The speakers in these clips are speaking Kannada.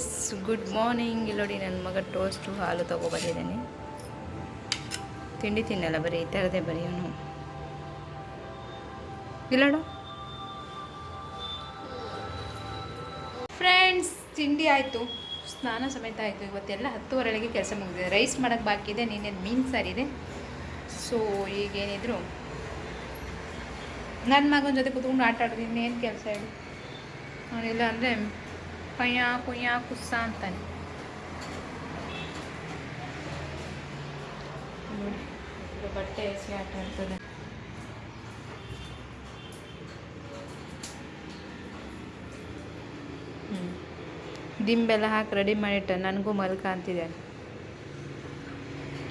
ಫ್ರೆಂಡ್ಸ್ ಗುಡ್ ಮಾರ್ನಿಂಗ್ ಇಲ್ಲಿ ನೋಡಿ ನನ್ನ ಮಗ ಟೋಸ್ಟು ಹಾಲು ತೊಗೊಬಂದಿದ್ದಾನೆ ತಿಂಡಿ ತಿನ್ನಲ್ಲ, ಬರೀ ಈ ಥರದೇ ಬರೀ ಅವನು. ಫ್ರೆಂಡ್ಸ್ ತಿಂಡಿ ಆಯಿತು. ಸ್ನಾನ ಸಮೇತ ಆಯಿತು. ಇವತ್ತೆಲ್ಲ ಹತ್ತುವರೆಗೆ ಕೆಲಸ ಮುಗಿದಿದೆ. ರೈಸ್ ಮಾಡೋಕ್ಕೆ ಬಾಕಿ ಇದೆ ನೀನೇ ಮೀನು ಸಾರಿದೆ ಸೊ ಈಗೇನಿದ್ರು. ನನ್ನ ಮಗನ ಜೊತೆ ಕೂತ್ಕೊಂಡು ಆಟ ಆಡೋದು ಇನ್ನೇನು ಕೆಲಸ ಹೇಳಿ? ಅವನಿಲ್ಲ ಅಂದರೆ ಪಯ್ಯ ಕುಯ್ಯ ಕುಸ್ಸ ಅಂತಾನೆ. ನೋಡಿ ಬಟ್ಟೆ ಎಸಿ ಆಟ ಆಡ್ತದೆ ದಿಂಬೆಲ್ಲ ಹಾಕಿ ರೆಡಿ ಮಾಡಿಟ್ಟ, ನನಗೂ ಮಲ್ಕ ಅಂತಿದೆ.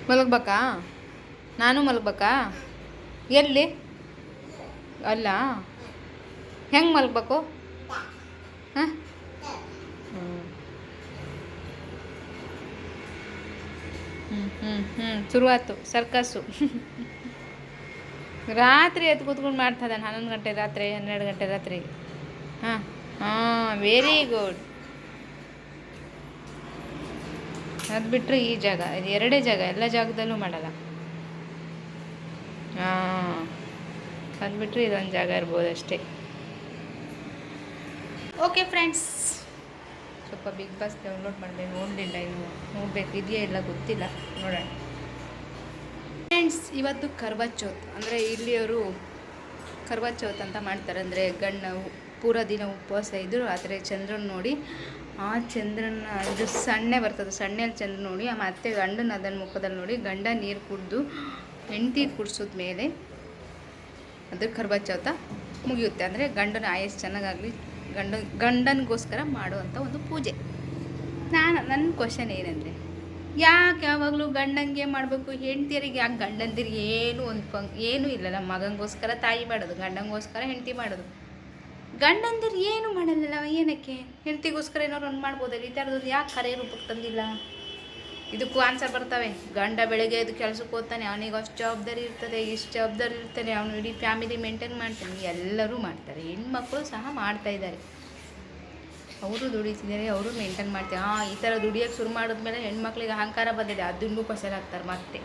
ಮಲಗ್ಬೇಕಾ? ನಾನು ಮಲಗ್ಬೇಕಾ? ಎಲ್ಲಿ? ಅಲ್ಲ. ಹೆಂಗೆ ಮಲಗಬೇಕು? ಹಾಂ? ಹ್ಞೂ ಹ್ಞೂ ಶುರುವಾತು ಸರ್ಕಸ್ಸು. ರಾತ್ರಿ ಎದ್ದು ಕೂತ್ಕೊಂಡು ಮಾಡ್ತದ ಹನ್ನೊಂದು ಗಂಟೆ ರಾತ್ರಿ, ಹನ್ನೆರಡು ಗಂಟೆ ರಾತ್ರಿ. ಹಾಂ ಹಾಂ ವೆರಿ ಗುಡ್ ಅದು ಬಿಟ್ಟರೆ ಈ ಜಾಗ, ಇದು ಎರಡೇ ಜಾಗ, ಎಲ್ಲ ಜಾಗದಲ್ಲೂ ಮಾಡಲ್ಲ. ಹಾಂ, ಅದು ಬಿಟ್ಟರೆ ಇದೊಂದು ಜಾಗ ಇರ್ಬೋದು ಅಷ್ಟೇ ಓಕೆ ಫ್ರೆಂಡ್ಸ್ ಸ್ವಲ್ಪ ಬಿಗ್ ಬಾಸ್ ಡೌನ್ಲೋಡ್ ಮಾಡಿದೆ ನೋಡಲಿಲ್ಲ ಇನ್ನು ನೋಡಬೇಕು, ಇದೆಯಾ ಇಲ್ಲ ಗೊತ್ತಿಲ್ಲ, ನೋಡೋಣ. ಫ್ರೆಂಡ್ಸ್ ಇವತ್ತು ಕರ್ವಾ ಚೌತ್. ಅಂದರೆ ಇಲ್ಲಿಯವರು ಕರ್ವಾ ಚೌತ್ ಅಂತ ಮಾಡ್ತಾರೆ. ಅಂದರೆ ಗಂಡ ಪೂರ ದಿನ ಉಪವಾಸ ಇದ್ದರು ಆದರೆ ಚಂದ್ರನ ನೋಡಿ, ಆ ಚಂದ್ರನ ಇದು ಸಣ್ಣೆ ಬರ್ತದೆ. ಸಣ್ಣೆಯಲ್ಲಿ ಚಂದ್ರ ನೋಡಿ ಆ ಮತ್ತೆ ಗಂಡನ ಅದನ್ನ ಮುಖದಲ್ಲಿ ನೋಡಿ, ಗಂಡ ನೀರು ಕುಡಿದು, ಹೆಂಡತಿ ಕುಡಿಸಿದ ಮೇಲೆ ಅದು ಕರ್ವಾ ಚೌತ ಮುಗಿಯುತ್ತೆ. ಅಂದರೆ ಗಂಡನ ಆಯಸ್ ಚೆನ್ನಾಗಾಗಲಿ ಗಂಡ, ಗಂಡನಿಗೋಸ್ಕರ ಮಾಡುವಂಥ ಒಂದು ಪೂಜೆ. ನಾನು ನನ್ನ ಕ್ವಶನ್ ಏನಂದರೆ, ಯಾಕೆ ಯಾವಾಗಲೂ ಗಂಡಂಗೆ ಮಾಡಬೇಕು, ಹೆಂಡ್ತಿಯರಿಗೆ ಯಾಕೆ ಗಂಡಂದಿರಿಗೆ ಏನು ಒಂದು ಫಂಕ್ ಏನೂ ನಮ್ಮ ಮಗನಿಗೋಸ್ಕರ ತಾಯಿ ಮಾಡೋದು, ಗಂಡಂಗೋಸ್ಕರ ಹೆಂಡತಿ ಮಾಡೋದು. ಗಂಡಂದಿರು ಏನು ಮಾಡಲ್ಲ ಏನಕ್ಕೆ? ಹೆಂಡತಿಗೋಸ್ಕರ ಏನಾದ್ರು ಒಂದು ಮಾಡ್ಬೋದಲ್ಲ, ಈ ಥರದ್ದು ಯಾಕೆ ಕರೆ ರೂಪಕ್ಕೆ ತಂದಿಲ್ಲ? ಇದಕ್ಕೂ ಆನ್ಸರ್ ಬರ್ತವೆ. ಗಂಡ ಬೆಳಗ್ಗೆ ಇದು ಕೆಲಸಕ್ಕೆ ಹೋಗ್ತಾನೆ, ಅವನಿಗೆ ಅಷ್ಟು ಜವಾಬ್ದಾರಿ ಇರ್ತದೆ, ಇಷ್ಟು ಜವಾಬ್ದಾರಿ ಇರ್ತಾನೆ ಅವನು ಇಡೀ ಫ್ಯಾಮಿಲಿ ಮೇಂಟೈನ್ ಮಾಡ್ತಾನೆ, ಎಲ್ಲರೂ ಮಾಡ್ತಾರೆ. ಹೆಣ್ಮಕ್ಳು ಸಹ ಮಾಡ್ತಾ ಇದ್ದಾರೆ. ಅವರು ದುಡಿತಿದ್ದಾರೆ, ಅವರು ಮೇಂಟೈನ್ ಮಾಡ್ತಾರೆ. ಹಾಂ ಈ ಥರ ದುಡಿಯೋಕ್ಕೆ ಶುರು ಮಾಡಿದ್ಮೇಲೆ ಹೆಣ್ಮಕ್ಳಿಗೆ ಅಹಂಕಾರ ಬಂದಿದೆ ಅದನ್ನು ಹಾಕ್ತಾರೆ ಮತ್ತೆ.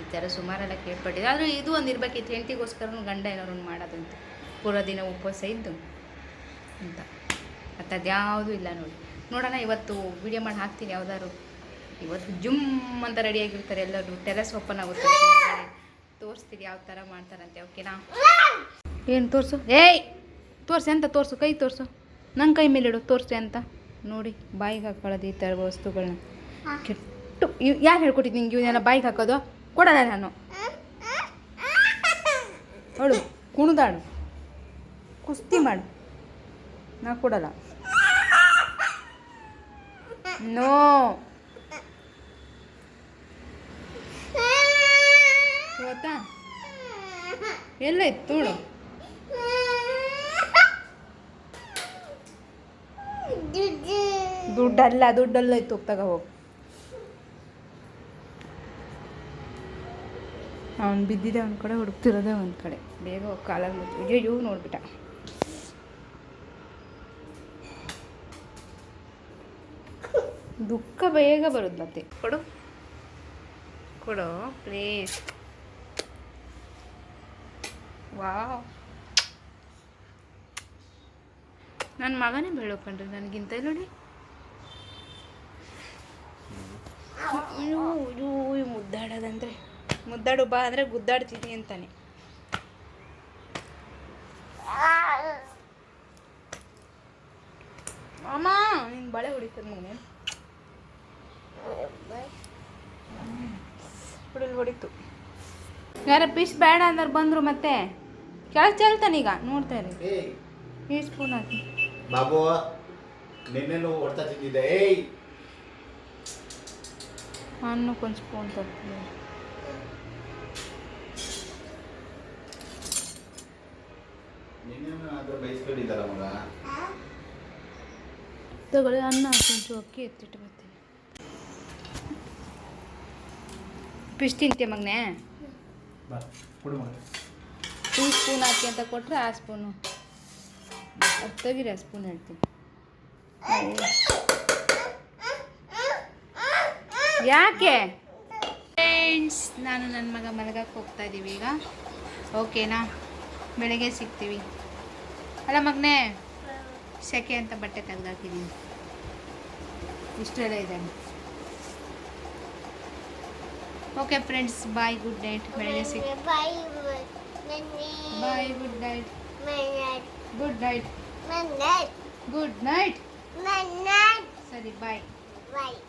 ಈ ಥರ ಸುಮಾರೆಲ್ಲ ಕೇಳ್ಪಟ್ಟಿದೆ ಆದರೆ ಇದು ಒಂದು ಇರ್ಬೇಕಿತ್ತು ಹೆಂಡತಿಗೋಸ್ಕರ ಗಂಡ ಏನಾರು ಮಾಡೋದಂತ. ಪೂರ ದಿನ ಉಪವಾಸ ಇದ್ದು ಅಂತ. ಮತ್ತು ಅದ್ಯಾವುದೂ ಇಲ್ಲ ನೋಡಿ. ನೋಡೋಣ, ಇವತ್ತು ವಿಡಿಯೋ ಮಾಡಿ ಹಾಕ್ತೀನಿ, ಯಾವ್ದಾದ್ರು ಇವತ್ತು ಜುಮ್ ಅಂತ ರೆಡಿಯಾಗಿರ್ತಾರೆ ಎಲ್ಲರೂ. ಟೆರೆಸ್ ಓಪನ್ ಆಗುತ್ತೆ ತೋರಿಸ್ತೀರಿ ಯಾವ ಥರ ಮಾಡ್ತಾರಂತೆ ಓಕೆನಾ ಏನು ತೋರಿಸು? ಏಯ್! ತೋರಿಸಿ ಅಂತ ತೋರಿಸು? ಕೈ ತೋರಿಸು. ನನ್ನ ಕೈ ಮೇಲಿಡು ತೋರಿಸಿ ಅಂತ ನೋಡಿ, ಬಾಯಿಗೆ ಹಾಕೊಳ್ಳೋದು ಈ ಥರ ವಸ್ತುಗಳನ್ನ ಕೆಟ್ಟು ಯಾರು ಹೇಳ್ಕೊಟ್ಟಿದ್ದು ನಿಂಗೆ ಇವನ್ನೆಲ್ಲ ಬಾಯಿಗೆ ಹಾಕೋದು? ಕೊಡಲ್ಲ ನಾನು. ನೋಡು, ಕುಣಿದಾಡು. ಕುಸ್ತಿ ಮಾಡು. ನಾ ಕೊಡಲ್ಲ. ನೋ. ಎಲ್ಲ ಇತ್ತು ದುಡ್ಡಲ್ಲ ದುಡ್ಡಲ್ಲ ಇತ್ತು, ಹೋಗ್ತಾಗ ಹೋಗಿ. ಅವ್ನು ಬಿದ್ದಿದೆ ಒಂದು ಕಡೆ, ಹುಡುಕ್ತಿರೋದೆ ಒಂದು ಕಡೆ. ಬೇಗ ಹೋಗಿ, ಕಾಲಲ್ಲಿ ಅಯ್ಯೋ ನೋಡ್ಬಿಟ್ಟ. ದುಃಖ ಬೇಗ ಬರುತ್ತೆ ಮತ್ತೆ. ಕೊಡು. ಕೊಡು ಪ್ಲೀಸ್ ವಾವ್. ನನ್ನ ಮಗನೇ ಬೆಳ್ಕೊಂಡ್ರಿ ನನಗಿಂತ ನೋಡಿ. ಮುದ್ದಾಡೋದಂದ್ರೆ ಮುದ್ದಾಡು ಬಾ ಅಂದರೆ ಗುದ್ದಾಡ್ತೀನಿ ಅಂತಾನೆ. ಅಮ್ಮ ನಿನ್ನ ಬಳೆ ಹೊಡಿತದ ಮಗನೇ. ಹೊಡಿತು. ಯಾರ ಪಿಶ್ ಬೇಡ ಅಂದ್ರೆ ಬಂದರು ಮತ್ತೆ? ಕೆಳಗೆ ಈಗ ನೋಡ್ತಾ ಇರಿ. ಈ ಸ್ಪೂನ್ ಹಾಕಿ. ಬಾಬು ನಿನ್ನೆನು ಹೊಡ್ತಾ ತಿಂದಿದ್ದೆ. ಏಯ್. ಅನ್ನಕ್ಕೊಂದು ಸ್ಪೂನ್ ತರ್ತೀನಿ. ತಗೊಳ್ಳಿ ಅನ್ನ ಹಾಕೊಂಚು ಅಕ್ಕಿ ಎತ್ತಿಟ್ಟು ಬರ್ತೀನಿ. ಪಿಶ್ ತಿಂತೀಯ ಮಗನೇ? ಬಾ ಕೊಡು ಮಗ. ಟೂ ಸ್ಪೂನ್ ಹಾಕಿ ಅಂತ ಕೊಟ್ಟರೆ ಆ ಸ್ಪೂನು ಅದು ಆ ಸ್ಪೂನ್ ಹೇಳ್ತೀನಿ. ಯಾಕೆ? ಫ್ರೆಂಡ್ಸ್ ನಾನು ನನ್ನ ಮಗ ಮಲಗಕ್ಕೆ ಹೋಗ್ತಾ ಇದ್ದೀವಿ ಈಗ. ಓಕೆನಾ ಬೆಳಗ್ಗೆ ಸಿಗ್ತೀವಿ. ಅಲ್ಲ ಮಗನೇ, ಸೆಕೆ ಅಂತ ಬಟ್ಟೆ ತೆಗ್ದಾಕಿದ್ದೀನಿ ಇಷ್ಟೆಲ್ಲ ಇದೆ. Okay friends bye good night ಬೆಳಗ್ಗೆ ಸಿಗ್ Bye. Good night. Good night. Good night. Good night. Good night. Good night. Sorry. Bye. Bye.